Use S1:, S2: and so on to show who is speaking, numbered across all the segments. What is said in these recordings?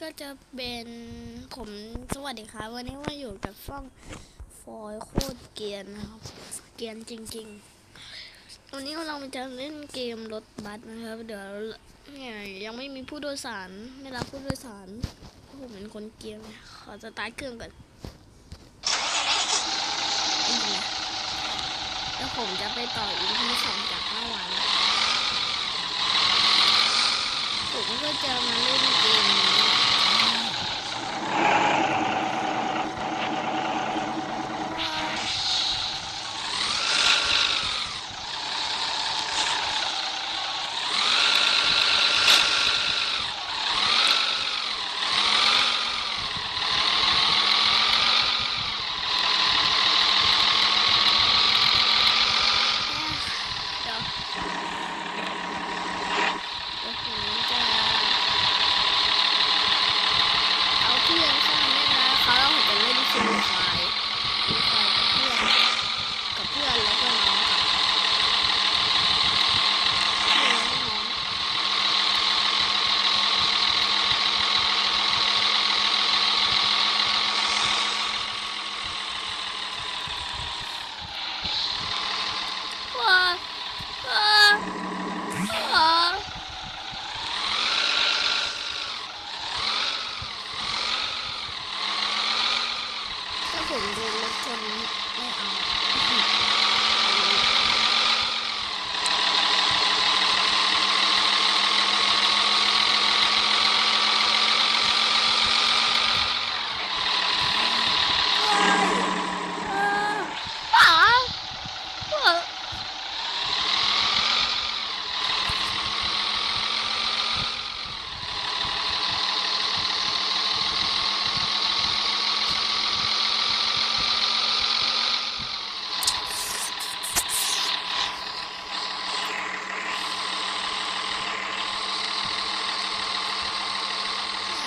S1: ก็จะเป็นผมสวัสดีครับวันนี้มาอยู่กับช่องฟอยโคตรเกียนนะครับ เกียนจริงๆ วันนี้เราจะเล่นเกมรถบัสนะครับ เดี๋ยวเนี่ยยังไม่มีผู้โดยสารไม่รับผู้โดยสารผมเป็นคนเกียนขอสตาร์ทเครื่องก่อนแล้วผมจะไปต่ออีพีสองจากเมื่อวานผมก็จะมาเล่นเกมนี้เดี๋ยวเดี๋ยวผมจะ เอาเพื่อนเข้ามาเล่นนะเขาเราจะเล่นฟรีไฟฟรีไฟกับเพื่อนกับเพื่อนแล้วก็น้องครับเพื่อนแล้วก็น้องว้าว้าว้า ถ้า ผมโดนรถชนไม่เอา อ้าวอ้าว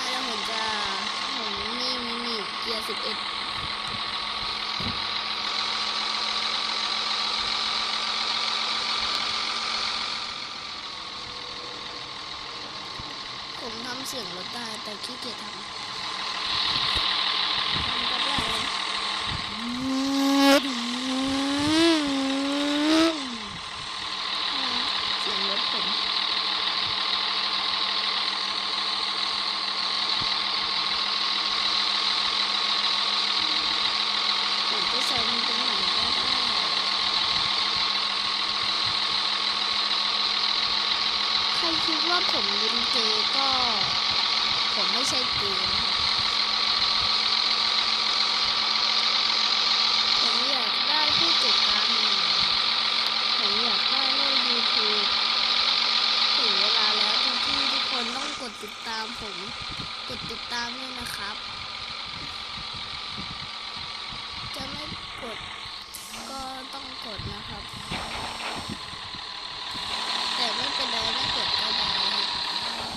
S1: แล้วผมจะผมมีมินิเกียร์สิบเอ็ดผมทำเสียงรถได้แต่ขี้เกียจทำทำก็ได้เลยเสียงรถผมผมจะใส่มันตรงไหนก็ได้ ใคิดว่าผมยินเกก็ ผมไม่ใช่เกย์นะครับผมอยากได้ผู้ติดตามหนึ่งผมอยากได้เล่นยูทูบถึงเวลาแล้วที่ทุกคนต้องกดติดตามผม กดติดตามด้วยนะครับ จะไม่กดก็ต้องกดนะครับ แต่ไม่เป็นไรไม่กดก็ได้ครับ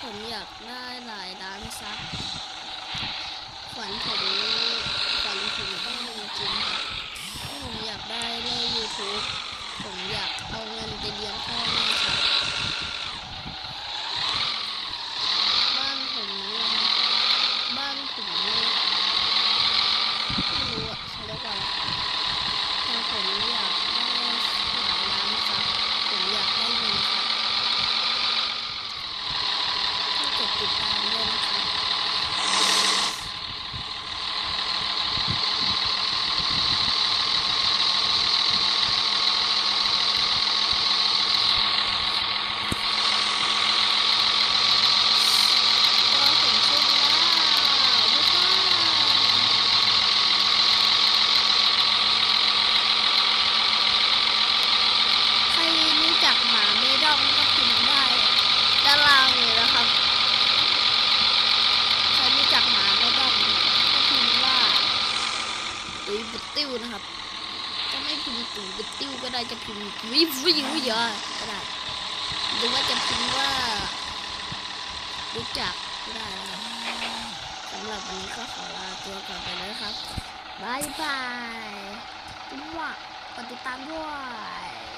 S1: ผมอยากได้หลายล้านซับฝันผมฝันผมต้องเป็นจริงครับผมอยากได้ คือผมอยากเอาเงินไปเลี้ยงพ่อแม่ครับ บ้านผมเนี่ยบ้านผมเนี่ยไม่รู้อะเขาเรียกว่าอะไรแต่ผมอยากได้หลายล้านซับ ผมอยากได้เงินครับก็กดติดตามด้วยนะครับ ก็ผมขึ้นแล้วบ๊ายบายใครรู้จักหมาเมดองก็พิมพ์ได้ด้านล่างเลยนะครับ ใครรู้จักหมาเมดองก็พิมพ์ว่าตุ้ยบุ ติ้วนะครับ จะไม่พิมพ์ตีวิติ้วก็ได้จะพิมพ์วิววิววิวก็ได้หรือว่าจะพิมพ์ว่า รู้จักก็ได้นะครับสำหรับวันนี้ก็ขอลาตัวก่อนไปเลยครับบายบายว่ากดติดตามด้วย